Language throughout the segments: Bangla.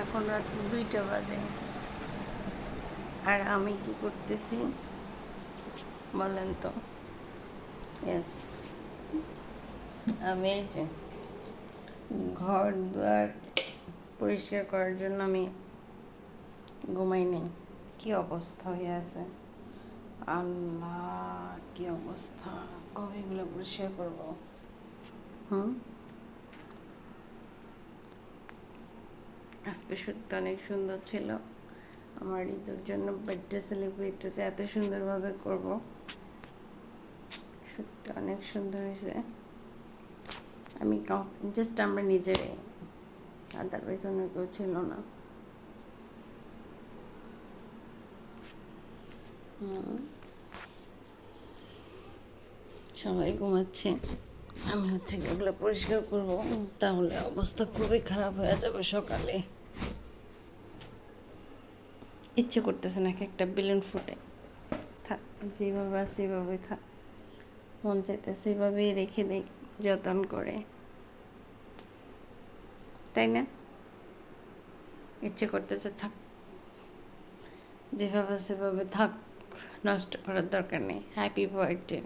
এখন রাত দুইটা বাজে। আর আমি কি করতেছি? বলেন তো। এস আমি এই যে ঘর দুয়ার পরিষ্কার করার জন্য আমি ঘুমাই নেই। কি অবস্থা হয়ে আছে? আল্লাহ, কি অবস্থা? কবে এগুলো পরিষ্কার করব? হুম? আজকে সত্যি অনেক সুন্দর ছিল। আমার ঈদের জন্য বার্থডে সেলিব্রেটটা এত সুন্দরভাবে করব। সত্যি অনেক সুন্দর হয়েছে। আমি জাস্ট আমরা নিজেরাই। আদারওয়াইজ অন্য কেউ ছিল না। সবাই ঘুমাচ্ছে। আমি হচ্ছে এগুলো পরিষ্কার করব, তাহলে অবস্থা খুবই খারাপ হয়ে যাবে সকালে। ইচ্ছে করতেছে নাকি একটা বেলুন ফুটে। থাক, যেভাবে আছে সেভাবে থাক। মন চাইতে সেভাবেই রেখে দেই, যত্ন করে। তাই না? ইচ্ছে করতেছে থাক। যেভাবে সেভাবে থাক, নষ্ট করার দরকার নেই। হ্যাপি বার্থডে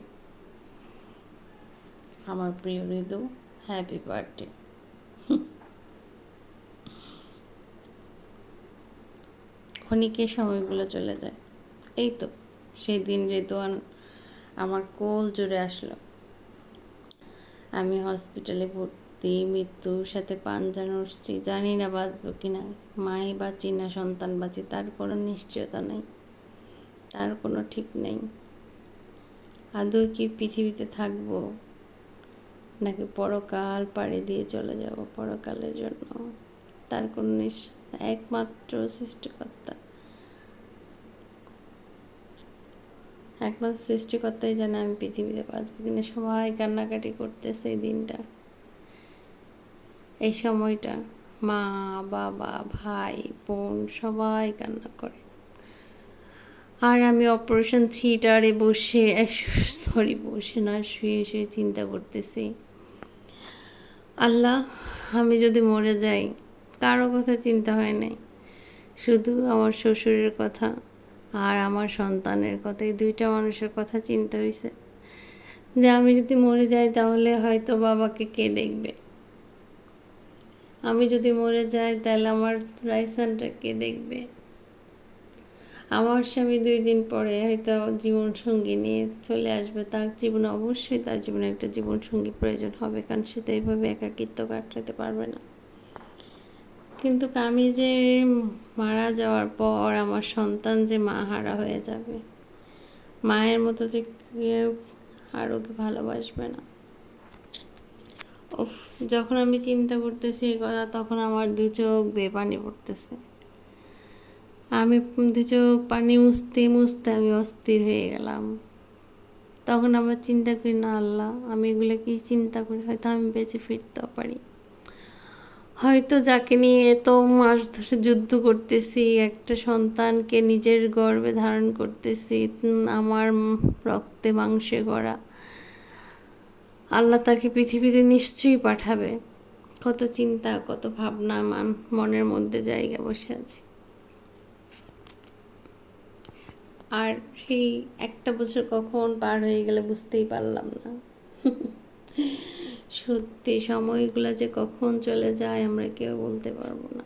আমার প্রিয় ঋতু হ্যাপি বার্থডে ক্ষণিকে সময়গুলো চলে যায়। এই তো সেই দিন ঋতুয়ান আমার কোল জুড়ে আসলো। আমি হসপিটালে ভর্তি, মৃত্যুর সাথে পাঞ্জা নড়ছি, জানি না বাঁচবো কি না। মাই বাঁচি না, সন্তান বাঁচি, তার কোনো নিশ্চয়তা নেই। তার কোনো ঠিক নেই। আদৌ কি পৃথিবীতে থাকব? নাকি পরকাল পাড়ি দিয়ে চলে যাব পরকালের জন্য? তার কোনো একমাত্র সৃষ্টিকর্তা। একমাত্র সৃষ্টিকর্তাই জানে আমি পৃথিবীতে বাঁচবো কিনা। সবাই কান্নাকাটি করতেছে এই দিনটা। এই সময়টা মা, বাবা, ভাই, বোন সবাই কান্না করে। আর আমি অপারেশন থিয়েটারে বসে সরি বসে না, শুয়ে শুয়ে চিন্তা করতেছি। আল্লাহ, আমি যদি মরে যাই, কারও কথা চিন্তা হয় নাই। শুধু আমার শ্বশুরের কথা আর আমার সন্তানের কথা, এই দুইটা মানুষের কথা চিন্তা হয়েছে যে আমি যদি মরে যাই, তাহলে হয়তো বাবাকে কে দেখবে? আমি যদি মরে যাই, তাহলে আমার রাইসানটা কে দেখবে? আমার স্বামী দুই দিন পরে হয়তো জীবন সঙ্গী নিয়ে চলে আসবে, তার জীবনে অবশ্যই তার জীবনে একটা জীবন সঙ্গী প্রয়োজন হবে, কারণ সে তো এইভাবে একাকিত্ব কাটাতে পারবে না। কিন্তু আমি যে মারা যাওয়ার পর আমার সন্তান যে মা হারা হয়ে যাবে, মায়ের মতো যে কেউ আর ওকে ভালোবাসবে না। উফ, যখন আমি চিন্তা করতেছি এই কথা, তখন আমার দু চোখ বেপানি পড়তেছে। আমি দু চোখ পানি মুছতে মুছতে আমি অস্থির হয়ে গেলাম। তখন আবার চিন্তা করি, না আল্লাহ, আমি এগুলো কি চিন্তা করি? হয়তো আমি বেঁচে ফিরতেও পারি। হয়তো যাকে নিয়ে এত মাস ধরে যুদ্ধ করতেছি, একটা সন্তানকে নিজের গর্বে ধারণ করতেছি, আমার রক্তে মাংসে গড়া, আল্লাহ তাকে পৃথিবীতে নিশ্চয়ই পাঠাবে। কত চিন্তা, কত ভাবনা মান মনের মধ্যে জায়গা বসে আছে। আর সেই একটা বছর কখন পার হয়ে গেলে বুঝতেই পারলাম না। সত্যি, সময়গুলো যে কখন চলে যায় আমরা কেউ বলতে পারব না।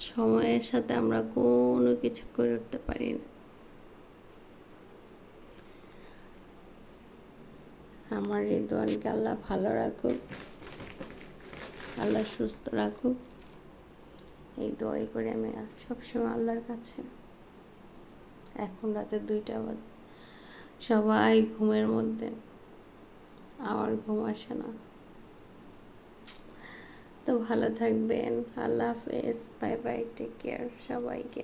সময়ের সাথে আমরা কোনো কিছু করে উঠতে পারি না। আমার হৃদয়কে আল্লাহ ভালো রাখুক, আল্লাহ সুস্থ রাখুক। এই দোয়াই করে আমি সবসময় আল্লাহর কাছে। এখন রাতে দুইটা বাজে। সবাই ঘুমের মধ্যে। আমার ঘুম আসে না। তো ভালো থাকবেন। আল্লাহ হাফেজ। Bye bye. টেক কেয়ার সবাইকে।